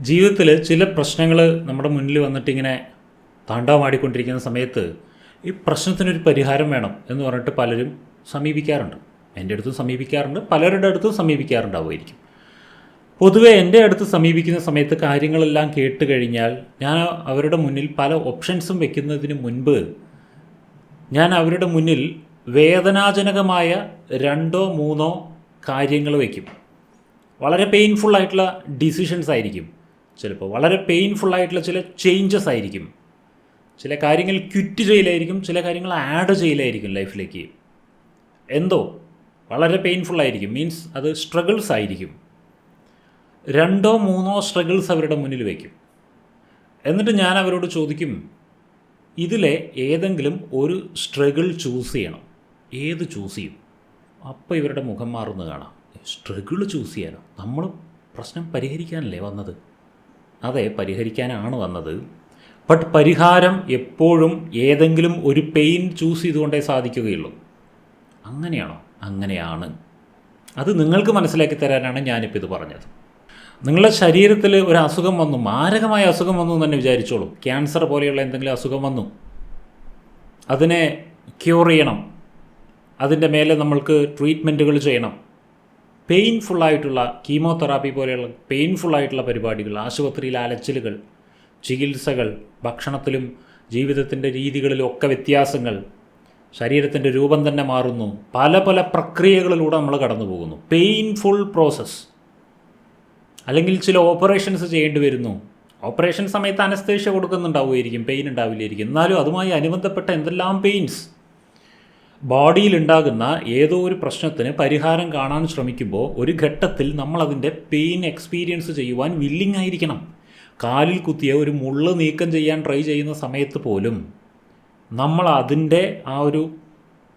ജീവിതത്തിൽ ചില പ്രശ്നങ്ങൾ നമ്മുടെ മുന്നിൽ വന്നിട്ട് ഇങ്ങനെ താണ്ടാമാടിക്കൊണ്ടിരിക്കുന്ന സമയത്ത് ഈ പ്രശ്നത്തിനൊരു പരിഹാരം വേണം എന്ന് പറഞ്ഞിട്ട് പലരും സമീപിക്കാറുണ്ട്. എന്റെ അടുത്തും സമീപിക്കാറുണ്ട്. പലരുടെ അടുത്തും സമീപിക്കാറുണ്ടാവുമായിരിക്കും. പൊതുവേ എന്റെ അടുത്ത് സമീപിക്കുന്ന സമയത്ത് കാര്യങ്ങളെല്ലാം കേട്ട് കഴിഞ്ഞാൽ ഞാൻ അവരുടെ മുന്നിൽ പല ഓപ്ഷൻസും വെക്കുന്നതിന് മുൻപ് ഞാൻ അവരുടെ മുന്നിൽ വേദനാജനകമായ രണ്ടോ മൂന്നോ കാര്യങ്ങൾ വയ്ക്കും വളരെ പെയിൻഫുൾ ആയിട്ടുള്ള ഡിസിഷൻസ് ആയിരിക്കും. ചിലപ്പോൾ വളരെ പെയിൻഫുൾ ആയിട്ടുള്ള ചില ചേഞ്ചസ് ആയിരിക്കും. ചില കാര്യങ്ങൾ ക്വിറ്റ് ചെയ്യലായിരിക്കും ചില കാര്യങ്ങൾ ആഡ് ചെയ്യലായിരിക്കും ലൈഫിലേക്ക് എന്തോ? വളരെ പെയിൻഫുൾ ആയിരിക്കും. മീൻസ് അത് സ്ട്രഗിൾസ് ആയിരിക്കും. രണ്ടോ മൂന്നോ സ്ട്രഗിൾസ് അവരുടെ മുന്നിൽ വയ്ക്കും. എന്നിട്ട് ഞാൻ അവരോട് ചോദിക്കും ഇതിലെ ഏതെങ്കിലും ഒരു സ്ട്രഗിൾ ചൂസ് ചെയ്യണം? ഏത് ചൂസ് ചെയ്യും? അപ്പോൾ ഇവരുടെ മുഖം മാറുന്നത് കാണാം. സ്ട്രഗിൾ ചൂസ് ചെയ്യാനോ? നമ്മൾ പ്രശ്നം പരിഹരിക്കാനല്ലേ വന്നത്? അതെ പരിഹരിക്കാനാണ് വന്നത്. ബട്ട് പരിഹാരം എപ്പോഴും ഏതെങ്കിലും ഒരു പെയിൻ ചൂസ് ചെയ്തുകൊണ്ടേ സാധിക്കുകയുള്ളൂ. അങ്ങനെയാണോ? അങ്ങനെയാണ്. അത് നിങ്ങൾക്ക് മനസ്സിലാക്കി തരാനാണ് ഞാനിപ്പോൾ ഇത് പറഞ്ഞത്. നിങ്ങളുടെ ശരീരത്തിൽ ഒരു അസുഖം വന്നു മാരകമായ അസുഖം വന്നു എന്ന് തന്നെ വിചാരിച്ചോളൂ. ക്യാൻസർ പോലെയുള്ള എന്തെങ്കിലും അസുഖം വന്നു. അതിനെ ക്യൂർ ചെയ്യണം. അതിന്റെ മേലെ നമ്മൾക്ക് ട്രീറ്റ്മെന്റുകൾ ചെയ്യണം. പെയിൻഫുൾ ആയിട്ടുള്ള കീമോതെറാപ്പി പോലെയുള്ള പെയിൻഫുൾ ആയിട്ടുള്ള പരിപാടികൾ ആശുപത്രിയിലെ അലച്ചിലുകൾ ചികിത്സകൾ ഭക്ഷണത്തിലും ജീവിതത്തിന്റെ രീതികളിലും ഒക്കെ വ്യത്യാസങ്ങൾ ശരീരത്തിന്റെ രൂപം തന്നെ മാറുന്നു. പല പല പ്രക്രിയകളിലൂടെ നമ്മൾ കടന്നു പോകുന്നു. പെയിൻഫുൾ പ്രോസസ്സ് അല്ലെങ്കിൽ ചില ഓപ്പറേഷൻസ് ചെയ്യേണ്ടി വരുന്നു. ഓപ്പറേഷൻ സമയത്ത് അനസ്തേഷ്യ കൊടുക്കുന്നുണ്ടാവുമായിരിക്കും പെയിൻ ഉണ്ടാവില്ലായിരിക്കും. എന്നാലും അതുമായി അനുബന്ധപ്പെട്ട എന്തെല്ലാം പെയിൻസ് ബോഡിയിൽ ഉണ്ടാകുന്ന ഏതോ ഒരു പ്രശ്നത്തിന് പരിഹാരം കാണാൻ ശ്രമിക്കുമ്പോൾ ഒരു ഘട്ടത്തിൽ നമ്മൾ അതിന്റെ പെയിൻ എക്സ്പീരിയൻസ് ചെയ്യുവാൻ വില്ലിംഗ് ആയിരിക്കണം. കാലിൽ കുത്തിയ ഒരു മുള്ള് നീക്കം ചെയ്യാൻ ട്രൈ ചെയ്യുന്ന സമയത്ത് പോലും നമ്മൾ അതിന്റെ ആ ഒരു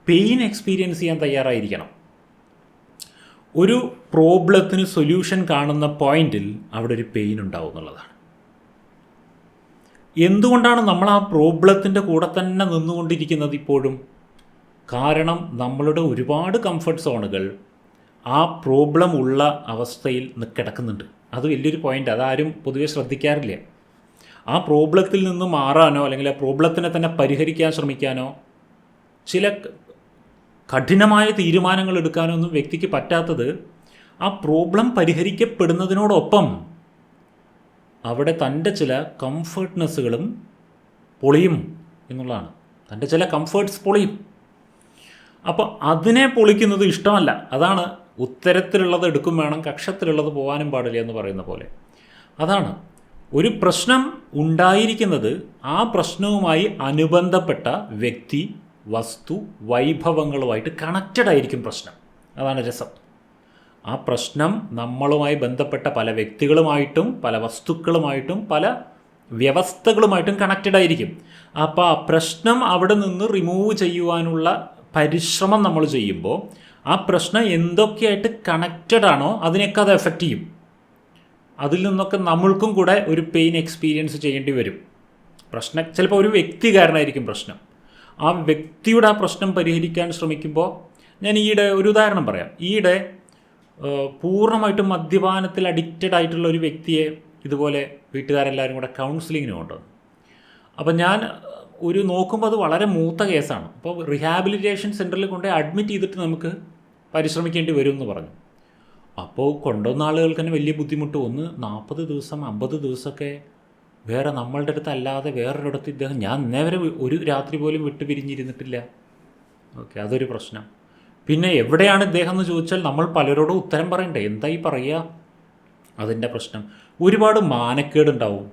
പെയിൻ എക്സ്പീരിയൻസ് ചെയ്യാൻ തയ്യാറായിരിക്കണം. ഒരു പ്രോബ്ലത്തിന് സൊല്യൂഷൻ കാണുന്ന പോയിന്റിൽ അവിടെ ഒരു പെയിൻ ഉണ്ടാവും എന്നുള്ളതാണ്. എന്തുകൊണ്ടാണ് നമ്മൾ ആ പ്രോബ്ലത്തിന്റെ കൂടെ തന്നെ നിന്നുകൊണ്ടിരിക്കുന്നത് ഇപ്പോഴും? കാരണം നമ്മളുടെ ഒരുപാട് കംഫർട്ട് സോണുകൾ ആ പ്രോബ്ലം ഉള്ള അവസ്ഥയിൽ കിടക്കുന്നുണ്ട്. അത് വലിയൊരു പോയിന്റ് അതാരും പൊതുവെ ശ്രദ്ധിക്കാറില്ല. ആ പ്രോബ്ലത്തിൽ നിന്ന് മാറാനോ അല്ലെങ്കിൽ ആ പ്രോബ്ലത്തിനെ തന്നെ പരിഹരിക്കാൻ ശ്രമിക്കാനോ ചില കഠിനമായ തീരുമാനങ്ങൾ എടുക്കാനോ ഒന്നും വ്യക്തിക്ക് പറ്റാത്തത് ആ പ്രോബ്ലം പരിഹരിക്കപ്പെടുന്നതിനോടൊപ്പം അവിടെ തന്റെ ചില കംഫർട്ട്നെസ്സുകളും പൊളിയും എന്നുള്ളതാണ്. തന്റെ ചില കംഫേർട്ട്സ് പൊളിയും. അപ്പോൾ അതിനെ പൊളിക്കുന്നത് ഇഷ്ടമല്ല. അതാണ് ഉത്തരത്തിലുള്ളത് എടുക്കും വേണം കക്ഷത്തിലുള്ളത് പോകാനും പാടില്ല എന്ന് പറയുന്ന പോലെ. അതാണ് ഒരു പ്രശ്നം ഉണ്ടായിരിക്കുന്നത് ആ പ്രശ്നവുമായി അനുബന്ധപ്പെട്ട വ്യക്തി വസ്തു വൈഭവങ്ങളുമായിട്ട് കണക്റ്റഡ് ആയിരിക്കും പ്രശ്നം. അതാണ് രസം. ആ പ്രശ്നം നമ്മളുമായി ബന്ധപ്പെട്ട പല വ്യക്തികളുമായിട്ടും പല വസ്തുക്കളുമായിട്ടും പല വ്യവസ്ഥകളുമായിട്ടും കണക്റ്റഡ് ആയിരിക്കും. അപ്പോൾ ആ പ്രശ്നം അവിടെ നിന്ന് റിമൂവ് ചെയ്യുവാനുള്ള പരിശ്രമം നമ്മൾ ചെയ്യുമ്പോൾ ആ പ്രശ്നം എന്തൊക്കെയായിട്ട് കണക്റ്റഡ് ആണോ അതിനൊക്കെ അത് എഫക്റ്റ് ചെയ്യും. അതിൽ നിന്നൊക്കെ നമ്മൾക്കും കൂടെ ഒരു പെയിൻ എക്സ്പീരിയൻസ് ചെയ്യേണ്ടി വരും. പ്രശ്നം ചിലപ്പോൾ ഒരു വ്യക്തി കാരണമായിരിക്കും പ്രശ്നം. ആ വ്യക്തിയുടെ ആ പ്രശ്നം പരിഹരിക്കാൻ ശ്രമിക്കുമ്പോൾ ഞാൻ ഈയിടെ ഒരു ഉദാഹരണം പറയാം. ഈയിടെ പൂർണമായിട്ടും മദ്യപാനത്തിൽ അഡിക്റ്റഡ് ആയിട്ടുള്ള ഒരു വ്യക്തിയെ ഇതുപോലെ വീട്ടുകാരെല്ലാവരും കൂടെ കൗൺസിലിങ്ങിന് കൊണ്ടുവന്നു. അപ്പം ഞാൻ ഒരു നോക്കുമ്പോൾ അത് വളരെ മൂത്ത കേസാണ്. അപ്പോൾ റിഹാബിലിറ്റേഷൻ സെന്ററിൽ കൊണ്ട് അഡ്മിറ്റ് ചെയ്തിട്ട് നമുക്ക് പരിശ്രമിക്കേണ്ടി വരും എന്ന് പറഞ്ഞു. അപ്പോൾ കൊണ്ടുവന്ന ആളുകൾക്ക് തന്നെ വലിയ ബുദ്ധിമുട്ട്. ഒന്ന് നാൽപ്പത് ദിവസം അമ്പത് ദിവസമൊക്കെ വേറെ നമ്മളുടെ അടുത്ത് അല്ലാതെ വേറൊരിടത്ത് ഇദ്ദേഹം ഞാൻ നേരെ ഒരു രാത്രി പോലും വിട്ടു പിരിഞ്ഞിരുന്നിട്ടില്ല. ഓക്കെ അതൊരു പ്രശ്നം. പിന്നെ എവിടെയാണ് ഇദ്ദേഹം എന്ന് ചോദിച്ചാൽ നമ്മൾ പലരോടും ഉത്തരം പറയണ്ടേ? എന്തായി പറയുക അതിന്റെ പ്രശ്നം. ഒരുപാട് മാനക്കേടുണ്ടാവും.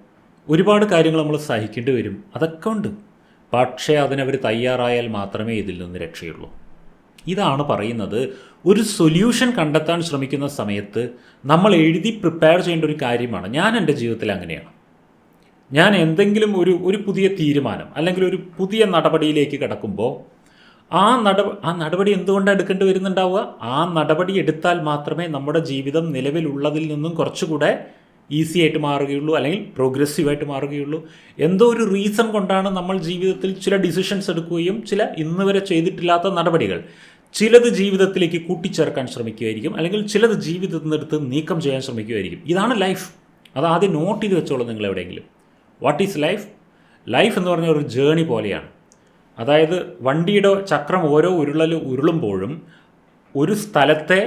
ഒരുപാട് കാര്യങ്ങൾ നമ്മൾ സഹിക്കേണ്ടി വരും. അതൊക്കെ ഉണ്ട്. പക്ഷേ അതിനവർ തയ്യാറായാൽ മാത്രമേ ഇതിൽ നിന്ന് രക്ഷയുള്ളൂ. ഇതാണ് പറയുന്നത് ഒരു സൊല്യൂഷൻ കണ്ടെത്താൻ ശ്രമിക്കുന്ന സമയത്ത് നമ്മൾ എഴുതി പ്രിപ്പയർ ചെയ്യേണ്ട ഒരു കാര്യമാണ്. ഞാൻ എന്റെ ജീവിതത്തിൽ അങ്ങനെയാണ്. ഞാൻ എന്തെങ്കിലും ഒരു ഒരു പുതിയ തീരുമാനം അല്ലെങ്കിൽ ഒരു പുതിയ നടപടിയിലേക്ക് കിടക്കുമ്പോൾ ആ നട ആ നടപടി എന്തുകൊണ്ടാണ് എടുക്കേണ്ടി വരുന്നുണ്ടാവുക? ആ നടപടി എടുത്താൽ മാത്രമേ നമ്മുടെ ജീവിതം നിലവിലുള്ളതിൽ നിന്നും കുറച്ചുകൂടെ ഈസി ആയിട്ട് മാറുകയുള്ളൂ അല്ലെങ്കിൽ പ്രോഗ്രസീവായിട്ട് മാറുകയുള്ളൂ. എന്തോ ഒരു റീസൺ കൊണ്ടാണ് നമ്മൾ ജീവിതത്തിൽ ചില ഡിസിഷൻസ് എടുക്കുകയും ചില ഇന്ന് വരെ ചെയ്തിട്ടില്ലാത്ത നടപടികൾ ചിലത് ജീവിതത്തിലേക്ക് കൂട്ടിച്ചേർക്കാൻ ശ്രമിക്കുമായിരിക്കും അല്ലെങ്കിൽ ചിലത് ജീവിതത്തിൽ നിന്നെടുത്ത് നീക്കം ചെയ്യാൻ ശ്രമിക്കുമായിരിക്കും ഇതാണ് ലൈഫ് അത് ആദ്യം നോട്ട് ചെയ്ത് വെച്ചോളൂ നിങ്ങൾ എവിടെയെങ്കിലും. വാട്ട് ഈസ് ലൈഫ് ലൈഫ് എന്ന് പറഞ്ഞ ഒരു ജേണി പോലെയാണ്. അതായത് വണ്ടിയുടെ ചക്രം ഓരോ ഉരുളൽ ഉരുളുമ്പോഴും ഒരു സ്ഥലത്തെ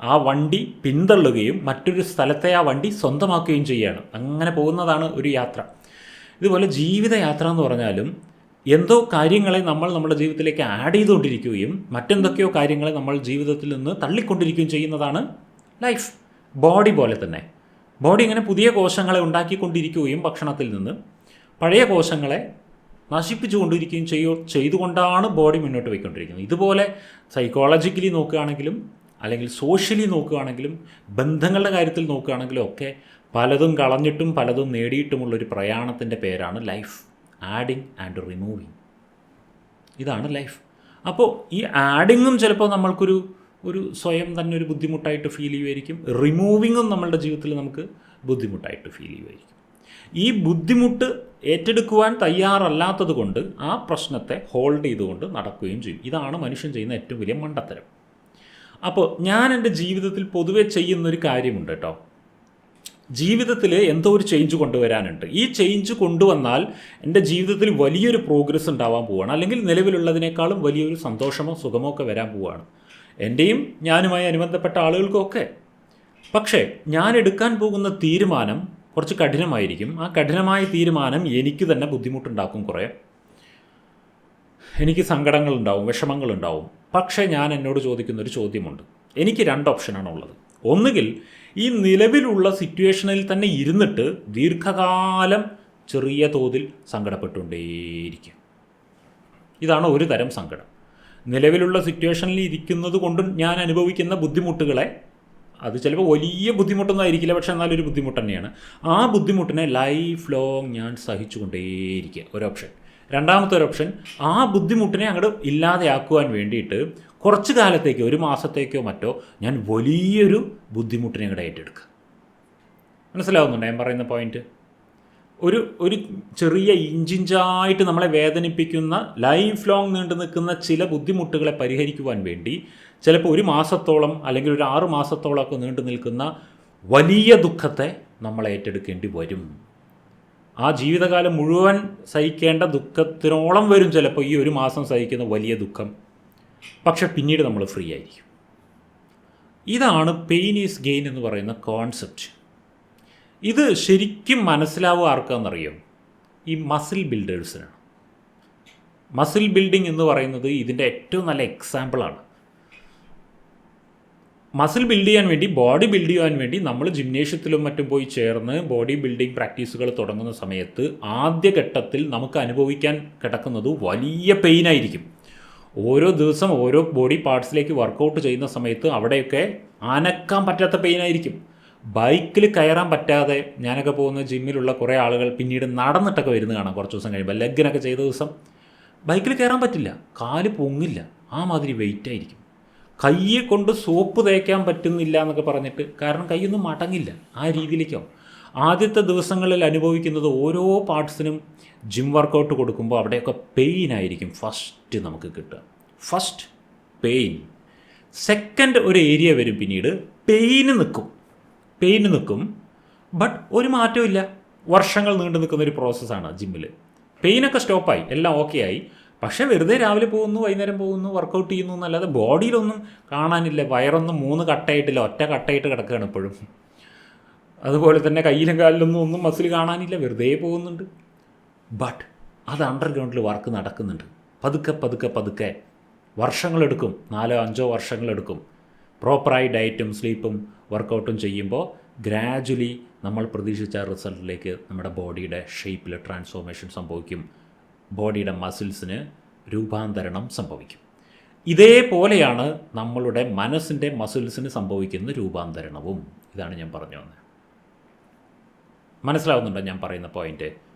ആ വണ്ടി പിന്തള്ളുകയും മറ്റൊരു സ്ഥലത്തെ ആ വണ്ടി സ്വന്തമാക്കുകയും ചെയ്യുകയാണ് അങ്ങനെ പോകുന്നതാണ് ഒരു യാത്ര. ഇതുപോലെ ജീവിതയാത്ര എന്ന് പറഞ്ഞാലും എന്തോ കാര്യങ്ങളെ നമ്മൾ നമ്മുടെ ജീവിതത്തിലേക്ക് ആഡ് ചെയ്തുകൊണ്ടിരിക്കുകയും മറ്റെന്തൊക്കെയോ കാര്യങ്ങളെ നമ്മൾ ജീവിതത്തിൽ നിന്ന് തള്ളിക്കൊണ്ടിരിക്കുകയും ചെയ്യുന്നതാണ് ലൈഫ് ബോഡി പോലെ തന്നെ. ബോഡി ഇങ്ങനെ പുതിയ കോശങ്ങളെ ഉണ്ടാക്കിക്കൊണ്ടിരിക്കുകയും ഭക്ഷണത്തിൽ നിന്ന് പഴയ കോശങ്ങളെ നശിപ്പിച്ചുകൊണ്ടിരിക്കുകയും ചെയ്യോ ചെയ്തുകൊണ്ടാണ് ബോഡി മുന്നോട്ട് പോയിക്കൊണ്ടിരിക്കുന്നത്. ഇതുപോലെ സൈക്കോളജിക്കലി നോക്കുകയാണെങ്കിലും അല്ലെങ്കിൽ സോഷ്യലി നോക്കുകയാണെങ്കിലും ബന്ധങ്ങളുടെ കാര്യത്തിൽ നോക്കുകയാണെങ്കിലും ഒക്കെ പലതും കളഞ്ഞിട്ടും പലതും നേടിയിട്ടുമുള്ളൊരു പ്രയാണത്തിന്റെ പേരാണ് ലൈഫ്. Adding and removing. ഇതാണ് ലൈഫ്. അപ്പോൾ ഈ ആഡിങ്ങും ചിലപ്പോൾ നമ്മൾക്കൊരു ഒരു സ്വയം തന്നെ ഒരു ബുദ്ധിമുട്ടായിട്ട് ഫീൽ ചെയ്യുമായിരിക്കും. റിമൂവിങ്ങും നമ്മളുടെ ജീവിതത്തിൽ നമുക്ക് ബുദ്ധിമുട്ടായിട്ട് ഫീൽ ചെയ്യുമായിരിക്കും. ഈ ബുദ്ധിമുട്ട് ഏറ്റെടുക്കുവാൻ തയ്യാറല്ലാത്തത് കൊണ്ട് ആ പ്രശ്നത്തെ ഹോൾഡ് ചെയ്തുകൊണ്ട് നടക്കുകയും ചെയ്യും. ഇതാണ് മനുഷ്യൻ ചെയ്യുന്ന ഏറ്റവും വലിയ മണ്ടത്തരം. അപ്പോൾ ഞാൻ എന്റെ ജീവിതത്തിൽ പൊതുവെ ചെയ്യുന്നൊരു കാര്യമുണ്ട് കേട്ടോ. ജീവിതത്തിൽ എന്തോ ഒരു ചേഞ്ച് കൊണ്ടുവരാനുണ്ട്. ഈ ചേഞ്ച് കൊണ്ടുവന്നാൽ എന്റെ ജീവിതത്തിൽ വലിയൊരു പ്രോഗ്രസ് ഉണ്ടാവാൻ പോവുകയാണ് അല്ലെങ്കിൽ നിലവിലുള്ളതിനേക്കാളും വലിയൊരു സന്തോഷമോ സുഖമോ ഒക്കെ വരാൻ പോവുകയാണ് എന്റെയും ഞാനുമായി അനുബന്ധപ്പെട്ട ആളുകൾക്കൊക്കെ പക്ഷേ ഞാൻ എടുക്കാൻ പോകുന്ന തീരുമാനം കുറച്ച് കഠിനമായിരിക്കും. ആ കഠിനമായ തീരുമാനം എനിക്ക് തന്നെ ബുദ്ധിമുട്ടുണ്ടാക്കും കുറേ. എനിക്ക് സങ്കടങ്ങളുണ്ടാവും വിഷമങ്ങളുണ്ടാവും. പക്ഷേ ഞാൻ എന്നോട് ചോദിക്കുന്ന ഒരു ചോദ്യമുണ്ട്. എനിക്ക് രണ്ട് ഓപ്ഷനാണ് ഉള്ളത്. ഒന്നുകിൽ ഈ നിലവിലുള്ള സിറ്റുവേഷനിൽ തന്നെ ഇരുന്നിട്ട് ദീർഘകാലം ചെറിയ തോതിൽ സങ്കടപ്പെട്ടുകൊണ്ടേയിരിക്കും. ഇതാണ് ഒരു തരം സങ്കടം. നിലവിലുള്ള സിറ്റുവേഷനിൽ ഇരിക്കുന്നത് കൊണ്ടും ഞാൻ അനുഭവിക്കുന്ന ബുദ്ധിമുട്ടുകളെ അത് ചിലപ്പോൾ വലിയ ബുദ്ധിമുട്ടൊന്നും ആയിരിക്കില്ല പക്ഷെ ഒരു ബുദ്ധിമുട്ട് തന്നെയാണ്. ആ ബുദ്ധിമുട്ടിനെ ലൈഫ് ലോങ് ഞാൻ സഹിച്ചുകൊണ്ടേയിരിക്കുക. ഒരു ഓപ്ഷൻ. രണ്ടാമത്തെ ഒരു ഓപ്ഷൻ ആ ബുദ്ധിമുട്ടിനെ അങ്ങോട്ട് ഇല്ലാതെയാക്കുവാൻ വേണ്ടിയിട്ട് കുറച്ച് കാലത്തേക്കോ ഒരു മാസത്തേക്കോ മറ്റോ ഞാൻ വലിയൊരു ബുദ്ധിമുട്ടിനെ അങ്ങോട്ട് ഏറ്റെടുക്കുക. മനസ്സിലാവുന്നുണ്ടോ ഞാൻ പറയുന്ന പോയിന്റ് ഒരു ഒരു ചെറിയ ഇഞ്ചിഞ്ചായിട്ട് നമ്മളെ വേദനിപ്പിക്കുന്ന ലൈഫ് ലോങ് നീണ്ടു നിൽക്കുന്ന ചില ബുദ്ധിമുട്ടുകളെ പരിഹരിക്കുവാൻ വേണ്ടി ചിലപ്പോൾ ഒരു മാസത്തോളം അല്ലെങ്കിൽ ഒരു ആറ് മാസത്തോളമൊക്കെ നീണ്ടു നിൽക്കുന്ന വലിയ ദുഃഖത്തെ നമ്മൾ ഏറ്റെടുക്കേണ്ടി വരും. ആ ജീവിതകാലം മുഴുവൻ സഹിക്കേണ്ട ദുഃഖത്തിനോളം വരും ചിലപ്പോൾ ഈ ഒരു മാസം സഹിക്കുന്ന വലിയ ദുഃഖം. പക്ഷെ പിന്നീട് നമ്മൾ ഫ്രീ ആയിരിക്കും. ഇതാണ് പെയിൻ ഈസ് ഗെയിൻ എന്ന് പറയുന്ന കോൺസെപ്റ്റ് ഇത് ശരിക്കും മനസ്സിലാവുക ആർക്കാണെന്നറിയോ? ഈ മസിൽ ബിൽഡേഴ്സിനാണ് മസിൽ ബിൽഡിംഗ് എന്ന് പറയുന്നത് ഇതിന്റെ ഏറ്റവും നല്ല എക്സാമ്പിളാണ് മസിൽ ബിൽഡ് ചെയ്യാൻ വേണ്ടി ബോഡി ബിൽഡ് ചെയ്യാൻ വേണ്ടി നമ്മൾ ജിംനേഷ്യത്തിലും മറ്റും പോയി ചേർന്ന് ബോഡി ബിൽഡിംഗ് പ്രാക്ടീസുകൾ തുടങ്ങുന്ന സമയത്ത് ആദ്യ ഘട്ടത്തിൽ നമുക്ക് അനുഭവിക്കാൻ കിടക്കുന്നത് വലിയ പെയിൻ ആയിരിക്കും. ഓരോ ദിവസം ഓരോ ബോഡി പാർട്സിലേക്ക് വർക്കൗട്ട് ചെയ്യുന്ന സമയത്ത് അവിടെയൊക്കെ അനക്കാൻ പറ്റാത്ത പെയിൻ ആയിരിക്കും. ബൈക്കിൽ കയറാൻ പറ്റാതെ ഞാനൊക്കെ പോകുന്ന ജിമ്മിലുള്ള കുറേ ആളുകൾ പിന്നീട് നടന്നിട്ടൊക്കെ വരുന്ന കാണാം കുറച്ച് ദിവസം കഴിയുമ്പോൾ ലെഗിനൊക്കെ ചെയ്ത ദിവസം ബൈക്കിൽ കയറാൻ പറ്റില്ല. കാൽ പൊങ്ങില്ല. ആ മാതിരി വെയിറ്റ് ആയിരിക്കും. കയ്യെ കൊണ്ട് സോപ്പ് തേക്കാൻ പറ്റുന്നില്ല എന്നൊക്കെ പറഞ്ഞിട്ട് കാരണം കൈയൊന്നും മടങ്ങില്ല ആ രീതിയിലേക്കാവും. ആദ്യത്തെ ദിവസങ്ങളിൽ അനുഭവിക്കുന്നത് ഓരോ പാർട്സിനും ജിം വർക്കൗട്ട് കൊടുക്കുമ്പോൾ അവിടെയൊക്കെ പെയിൻ ആയിരിക്കും ഫസ്റ്റ് നമുക്ക് കിട്ടുക. ഫസ്റ്റ് പെയിൻ സെക്കൻഡ് ഒരു ഏരിയ വരും പിന്നീട് പെയിന് നിൽക്കും പെയിന് നിൽക്കും ബട്ട് ഒരു മാറ്റവും വർഷങ്ങൾ നീണ്ടു നിൽക്കുന്ന ഒരു പ്രോസസ്സാണ് ജിമ്മിൽ പെയിനൊക്കെ സ്റ്റോപ്പായി എല്ലാം ഓക്കെ ആയി. പക്ഷേ വെറുതെ രാവിലെ പോകുന്നു വൈകുന്നേരം പോകുന്നു വർക്കൗട്ട് ചെയ്യുന്നു എന്നല്ലാതെ ബോഡിയിലൊന്നും കാണാനില്ല. വയറൊന്നും മൂന്ന് കട്ടയായിട്ടില്ല ഒറ്റ കട്ടയായിട്ട് കിടക്കുകയാണ് ഇപ്പോഴും. അതുപോലെ തന്നെ കയ്യിലും കാലിലൊന്നും ഒന്നും മസിൽ കാണാനില്ല വെറുതെ പോകുന്നുണ്ട്. ബട്ട് അത് അണ്ടർഗ്രൗണ്ടിൽ വർക്ക് നടക്കുന്നുണ്ട്. പതുക്കെ പതുക്കെ പതുക്കെ വർഷങ്ങളെടുക്കും. നാലോ അഞ്ചോ വർഷങ്ങളെടുക്കും. പ്രോപ്പറായി ഡയറ്റും സ്ലീപ്പും വർക്കൗട്ടും ചെയ്യുമ്പോൾ ഗ്രാജുവലി നമ്മൾ പ്രതീക്ഷിച്ച റിസൾട്ടിലേക്ക് നമ്മുടെ ബോഡിയുടെ ഷേപ്പിൽ ട്രാൻസ്ഫോർമേഷൻ സംഭവിക്കും. ബോഡിയുടെ മസിൽസിന് രൂപാന്തരണം സംഭവിക്കും. ഇതേപോലെയാണ് നമ്മളുടെ മനസ്സിന്റെ മസിൽസിന് സംഭവിക്കുന്ന രൂപാന്തരണവും. ഇതാണ് ഞാൻ പറഞ്ഞു വന്നത് മനസ്സിലാവുന്നുണ്ടോ ഞാൻ പറയുന്ന പോയിന്റ്